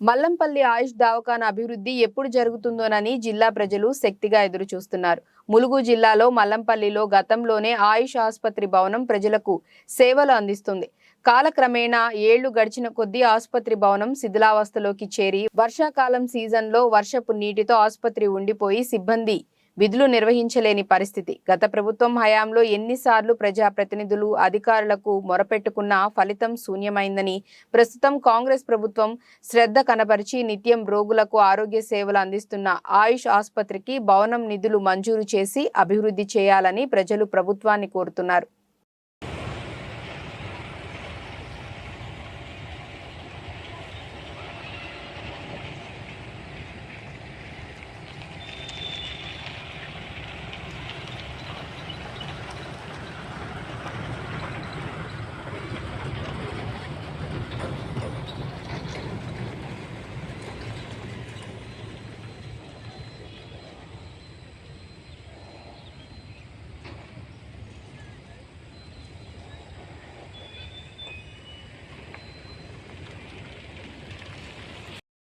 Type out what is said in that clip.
మల్లంపల్లి ఆయుష్ దవాఖానా అభివృద్ధి ఎప్పుడు జరుగుతుందోనని జిల్లా ప్రజలు శక్తిగా ఎదురు చూస్తున్నారు ములుగు జిల్లాలో మల్లంపల్లిలో గతంలోనే ఆయుష్ ఆసుపత్రి భవనం ప్రజలకు సేవలు అందిస్తుంది. కాలక్రమేణా ఏళ్ళు గడిచిన కొద్దీ ఆసుపత్రి భవనం శిథిలావస్థలోకి చేరి వర్షాకాలం సీజన్లో వర్షపు నీటితో ఆసుపత్రి ఉండిపోయి సిబ్బంది విధులు నిర్వహించలేని పరిస్థితి. గత ప్రభుత్వం హయాంలో ఎన్నిసార్లు ప్రజాప్రతినిధులు అధికారులకు మొరపెట్టుకున్నా ఫలితం శూన్యమైందని ప్రస్తుతం కాంగ్రెస్ ప్రభుత్వం శ్రద్ధ కనబరిచి నిత్యం రోగులకు ఆరోగ్య సేవలు అందిస్తున్న ఆయుష్ ఆసుపత్రికి భవనం నిధులు మంజూరు చేసి అభివృద్ధి చేయాలని ప్రజలు ప్రభుత్వాన్ని కోరుతున్నారు.